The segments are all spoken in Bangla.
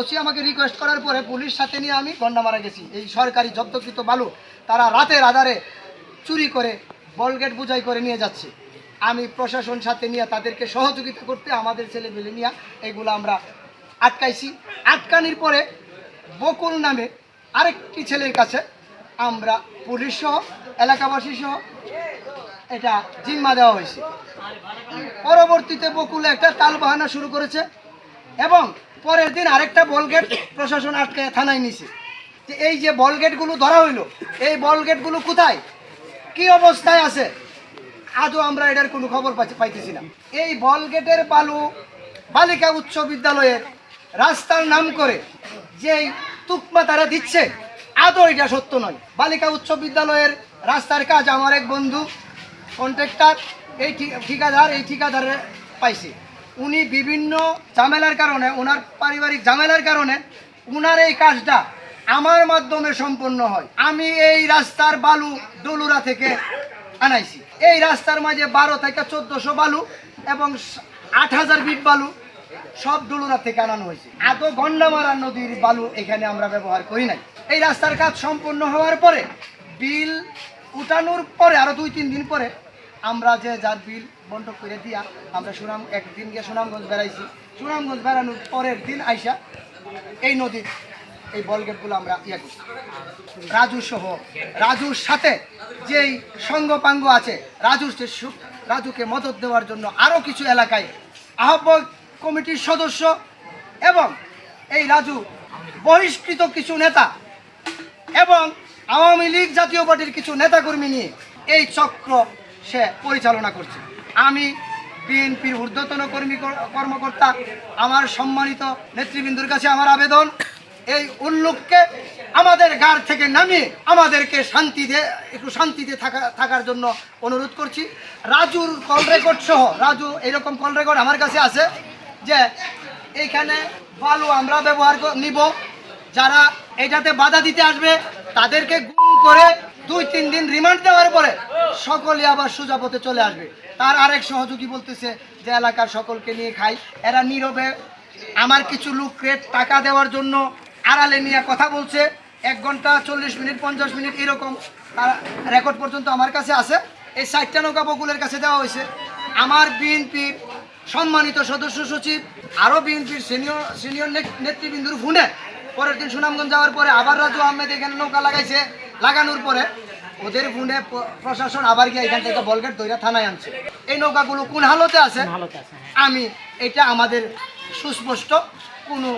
ওসি আমাকে রিকোয়েস্ট করার পরে পুলিশ সাথে নিয়ে আমি গন্ডামারা গেছি। এই সরকারি জব্দকৃত বালু তারা রাতের আধারে চুরি করে বলগেট বুঝাই করে নিয়ে যাচ্ছে। আমি প্রশাসন সাথে নিয়ে তাদেরকে সহযোগিতা করতে আমাদের ছেলে মেলে নিয়ে এগুলো আমরা আটকাইছি। আটকানির পরে বকুল নামে আরেকটি ছেলের কাছে আমরা পুলিশ সহ, এলাকাবাসী সহ এটা জিম্মা দেওয়া হয়েছে। পরবর্তীতে বকুল একটা তাল বাহানা শুরু করেছে। এবং পরের দিন আরেকটা বলগেট প্রশাসন আটকে থানায় নিছে। যে এই যে বলগেটগুলো ধরা হইল, এই বলগেটগুলো কোথায়? কি অবস্থায় আছে? আজও আমরা এটার কোনো খবর পাইতেছি না। এই বলগেটের বালু বালিকা উচ্চ বিদ্যালয়ের রাস্তার নাম করে যেই তুকমা তারা দিচ্ছে, আদৌ এটা সত্য নয়। বালিকা উচ্চ বিদ্যালয়ের রাস্তার কাজ আমার এক বন্ধু, কন্ট্রাক্টর, এই ঠিকাদার, এই ঠিকাদারে পাইছে। উনি বিভিন্ন ঝামেলার কারণে ওনার পারিবারিক ঝামেলার কারণে উনার এই কাজটা আমার মাধ্যমে সম্পন্ন হয়। আমি এই রাস্তার বালু ডলুরা থেকে আনাইছি। এই রাস্তার মাঝে বারো থেকে চোদ্দশো বালু এবং আট হাজার বিট বালু সব ডলুরা থেকে আনানো হয়েছে। এত গন্ডামারা নদীর বালু এখানে আমরা ব্যবহার করি নাই। এই রাস্তার কাজ সম্পন্ন হওয়ার পরে বিল উঠানোর পরে, আরও দুই তিন দিন পরে আমরা যে যার বিল বন্টন করে দিয়া আমরা সুনাম, একদিন গিয়ে সুনামগঞ্জ বেড়াইছি। সুনামগঞ্জ বেড়ানোর পরের দিন আইসা এই নদীর, এই বলগেটগুলো আমরা ইয়ে করছি। রাজু সহ, রাজুর সাথে যেই সঙ্গপাঙ্গ আছে রাজু সে রাজুকে মদত দেওয়ার জন্য আরও কিছু এলাকায় আহ্বায়ক কমিটির সদস্য এবং এই রাজু বহিষ্কৃত কিছু নেতা এবং আওয়ামী লীগ জাতীয় পার্টির কিছু নেতাকর্মী নিয়ে এই চক্র সে পরিচালনা করছে। আমি বিএনপির ঊর্ধ্বতন কর্মী কর্মকর্তা, আমার সম্মানিত নেতৃবৃন্দুর কাছে আমার আবেদন, এই উল্লুককে আমাদের গাড় থেকে নামিয়ে আমাদেরকে শান্তিতে, একটু শান্তিতে থাকা, থাকার জন্য অনুরোধ করছি। রাজুর কল রেকর্ড সহ, রাজু এরকম কল রেকর্ড আমার কাছে আছে যে, এইখানে বালু আমরা ব্যবহার নিব। যারা এটাতে বাধা দিতে আসবে, তাদেরকে গুম করে দুই তিন দিন রিমান্ড দেওয়ার পরে সকলে আবার সোজা পথে চলে আসবে। তার আরেক সহযোগী বলতেছে যে, এলাকার সকলকে নিয়ে খাই। এরা নীরবে। আমার কিছু লোক রেট টাকা দেওয়ার জন্য আড়ালে নিয়ে কথা বলছে। এক ঘণ্টা, চল্লিশ মিনিট, পঞ্চাশ মিনিট এরকম তার রেকর্ড পর্যন্ত আমার কাছে আছে। এই সাইটটা নৌকা বকুলের কাছে দেওয়া হয়েছে। আমার বিএনপির সম্মানিত সদস্য সচিব, আরও বিএনপির সিনিয়র সিনিয়র নেতৃবৃন্দুর ফোনে। পরের দিন সুনামগঞ্জ যাওয়ার পরে আবার রাজু আহমেদ এখানে নৌকা লাগাইছে, লাগানোর পরে ওদের ফোনে প্রশাসন আবার গিয়ে এখান থেকে বলগেট দইরা থানায় আনছে। এই নৌকাগুলো কোন হালতে আছে? আমি এটা আমাদের সুস্পষ্ট কোনো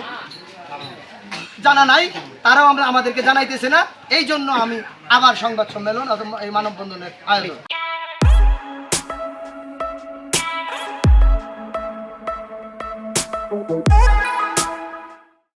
জানা নাই তারাও আমরা আমাদেরকে জানাইতেছে না। এই জন্য আমি আবার সংবাদ সম্মেলন অথবা এই মানববন্ধনের আয়োজন।